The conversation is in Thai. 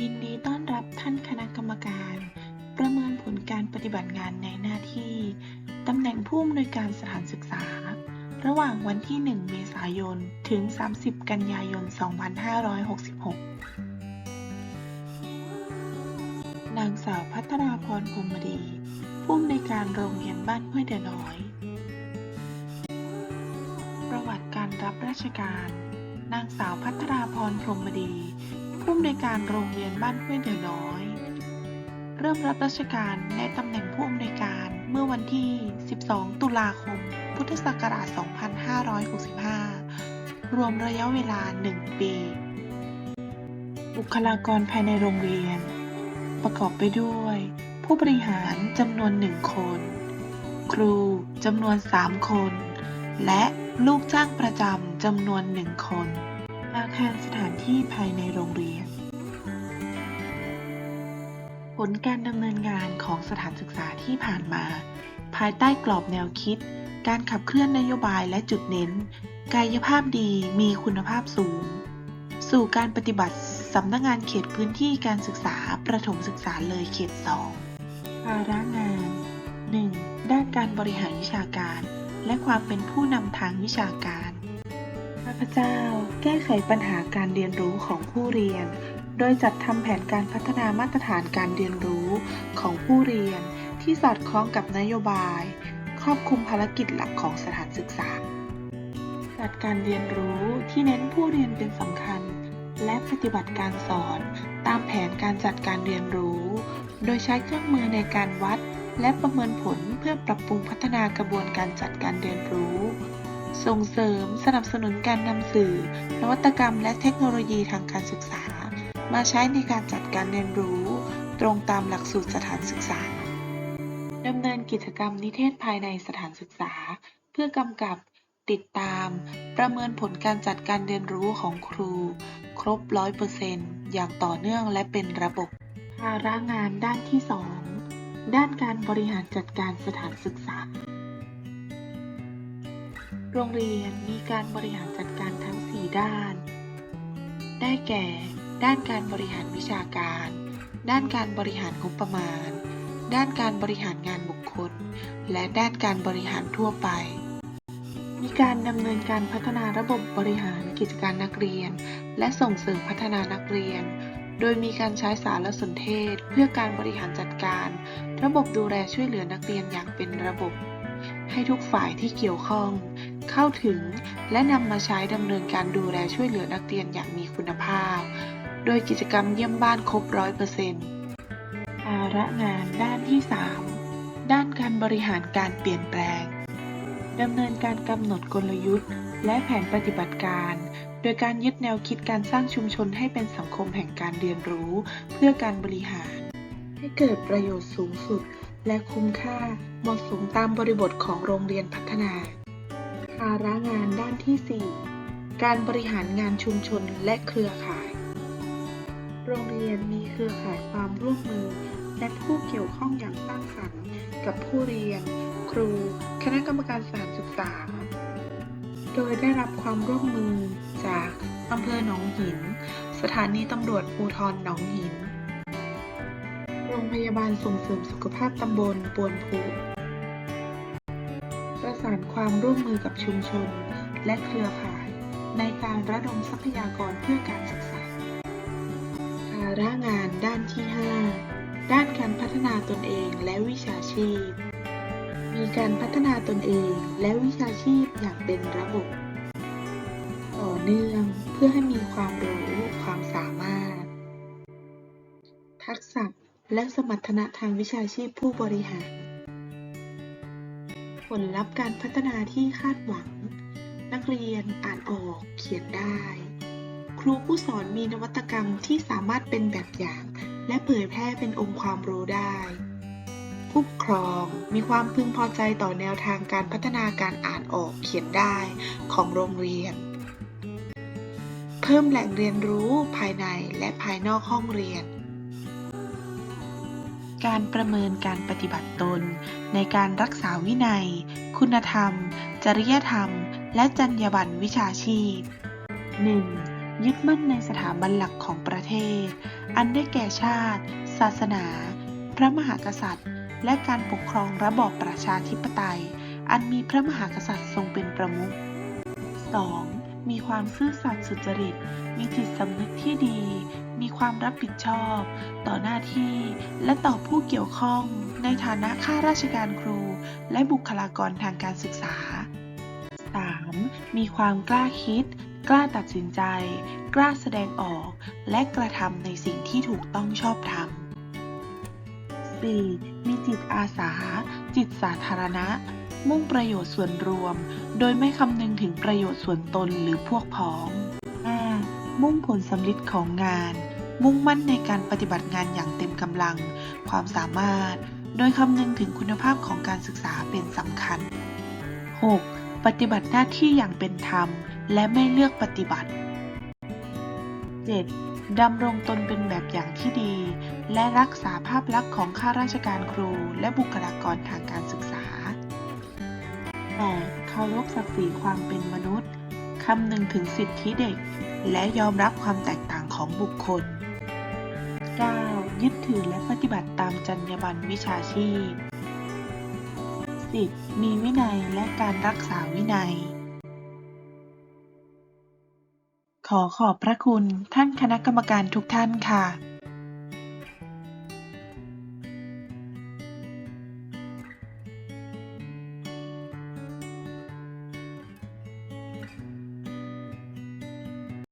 ยินดีต้อนรับท่านคณะกรรมการ ประเมินผลการปฏิบัติงานในหน้าที่ตำแหน่งผู้อำนวยการสถานศึกษา ระหว่างวันที่ 1 เมษายน ถึง 30 กันยายน 2566 นางสาวพัทราพรพรหมดี ผู้อำนวยการโรงเรียนบ้านห้วยเดน้อย ประวัติการรับราชการ นางสาวพัทราพรพรหมดี ผู้อำนวยการโรงเรียนบ้านห้วยเดือน้อย เริ่มรับราชการในตำแหน่งผู้อำนวยการเมื่อวันที่ 12 ตุลาคม พุทธศักราช 2565 รวมระยะเวลา 1 ปี บุคลากรภายในโรงเรียน ประกอบไปด้วย ผู้บริหารจำนวน 1 คน ครูจำนวน 3 คน และลูกจ้างประจำจำนวน 1 คน อาคารสถานที่ภายในโรงเรียน ผลการดำเนินงานของสถานศึกษาที่ผ่านมา ภายใต้กรอบแนวคิด การขับเคลื่อนนโยบายและจุดเน้น กายภาพดีมีคุณภาพสูง สู่การปฏิบัติสำนักงานเขตพื้นที่การศึกษาประถมศึกษาเลยเขต 2 ภาระงาน 1. ด้านการบริหารวิชาการ และความเป็นผู้นำทางวิชาการาพเจ้า แก้ไขปัญหาการเรียนรู้ของผู้เรียน โดยจัดทำแผนการพัฒนามาตรฐานการเรียนรู้ของผู้เรียน ที่สอดคล้องกับนโยบาย ครอบคลุมภารกิจหลักของสถานศึกษา จัดการเรียนรู้ที่เน้นผู้เรียนเป็นสำคัญ และปฏิบัติการสอน ตามแผนการจัดการเรียนรู้ โดยใช้เครื่องมือในการวัด และประเมินผลเพื่อปรับปรุงพัฒนากระบวนการจัดการเรียนรู้ ส่งเสริมสนับสนุนการนำสื่อ นวัตกรรมและเทคโนโลยีทางการศึกษา มาใช้ในการจัดการเรียนรู้ ตรงตามหลักสูตรสถานศึกษาดำเนินกิจกรรมนิเทศภายในสถานศึกษา เพื่อกำกับติดตาม ประเมินผลการจัดการเรียนรู้ของครู ครบ 100%อย่างต่อเนื่องและเป็นระบบ ภาระงานด้านที่ 2 ด้านการบริหารจัดการสถานศึกษา โรงเรียนมีการบริหารจัดการทั้ง 4 ด้าน ได้แก่ ด้านการบริหารวิชาการ ด้านการบริหารงบประมาณ ด้านการบริหารงานบุคคล และด้านการบริหารทั่วไป มีการดำเนินการพัฒนาระบบบริหารกิจการนักเรียน และส่งเสริมพัฒนานักเรียน โดยมีการใช้สารสนเทศ เพื่อการบริหารจัดการ ระบบดูแลช่วยเหลือนักเรียนอย่างเป็นระบบ ให้ทุกฝ่ายที่เกี่ยวข้อง เข้าถึงและนำมาใช้ดำเนินการดูแลช่วยเหลือนักเรียนอย่างมีคุณภาพ โดยกิจกรรมเยี่ยมบ้านครบร้อยเปอร์เซ็นต์ภาระงานด้านที่ 3 ด้านการบริหารการเปลี่ยนแปลงดำเนินการกำหนดกลยุทธ์ และแผนปฏิบัติการ โดยการยึดแนวคิดการสร้างชุมชนให้เป็นสังคมแห่งการเรียนรู้ เพื่อการบริหาร ให้เกิดประโยชน์สูงสุด และคุ้มค่าเหมาะสมตามบริบทของโรงเรียนพัฒนาาระงานด้านที่ 4 การบริหารงานชุมชนและเครือข่าย โรงเรียนมีเครือข่ายความร่วมมือ และผู้เกี่ยวข้องอย่างสร้างสรรค์กับผู้เรียน ครู คณะกรรมการสถานศึกษา โดยได้รับความร่วมมือจากอำเภอหนองหิน สถานีตำรวจภูธรหนองหิน โรงพยาบาลส่งเสริมสุขภาพตำบลปวนผู ความร่วมมือกับชุมชน และเครือข่าย ในการระดมทรัพยากรเพื่อการศึกษาภาระงานด้านที่ 5 ด้านการพัฒนาตนเองและวิชาชีพ มีการพัฒนาตนเองและวิชาชีพอย่างเป็นระบบ ต่อเนื่องเพื่อให้มีความรู้ความสามารถ ทักษะและสมรรถนะทางวิชาชีพผู้บริหาร ลลัพธ์การพัฒนาที่คาดหวัง นักเรียนอ่านออกเขียนได้ ครูผู้สอนมีนวัตกรรมที่สามารถเป็นแบบอย่าง และเผยแพร่เป็นองค์ความรู้ได้ ผู้ปกครองมีความพึงพอใจต่อแนวทางการพัฒนาการอ่านออกเขียนได้ของโรงเรียน เพิ่มแหล่งเรียนรู้ภายในและภายนอกห้องเรียน การประเมินการปฏิบัติตน ในการรักษาวินัย คุณธรรม จริยธรรม และจรรยาบรรณวิชาชีพ 1. ยึดมั่นในสถาบันหลักของประเทศ อันได้แก่ชาติ ศาสนา พระมหากษัตริย์ และการปกครองระบอบประชาธิปไตย อันมีพระมหากษัตริย์ทรงเป็นประมุข 2. มีความซื่อสัตย์สุจริต มีจิตสำนึกที่ดีมี ความรับผิดชอบ ต่อหน้าที่และต่อผู้เกี่ยวข้องในฐานะข้าราชการครู และบุคลากรทางการศึกษา 3. มีความกล้าคิด กล้าตัดสินใจ กล้าแสดงออก และกระทำในสิ่งที่ถูกต้องชอบธรรม 4. มีจิตอาสา จิตสาธารณะ มุ่งประโยชน์ส่วนรวม โดยไม่คำนึงถึงประโยชน์ส่วนตนหรือพวกพ้อง 5. มุ่งผลสำลิดของงาน มุ่งมั่นในการปฏิบัติงานอย่างเต็มกำลัง ความสามารถ โดยคำนึงถึงคุณภาพของการศึกษาเป็นสำคัญ 6. ปฏิบัติหน้าที่อย่างเป็นธรรม และไม่เลือกปฏิบัติ 7. ดำรงตนเป็นแบบอย่างที่ดี และรักษาภาพลักษณ์ของข้าราชการครู และบุคลากรทางการศึกษา 8. เคารพศักดิ์ศรีความเป็นมนุษย์คำนึงถึงสิทธิเด็ก และยอมรับความแตกต่างของบุคคล 9. ยึดถือและปฏิบัติตามจรรยาบรรณวิชาชีพ 10. มีวินัยและการรักษาวินัย ขอขอบพระคุณท่านคณะกรรมการทุกท่านค่ะ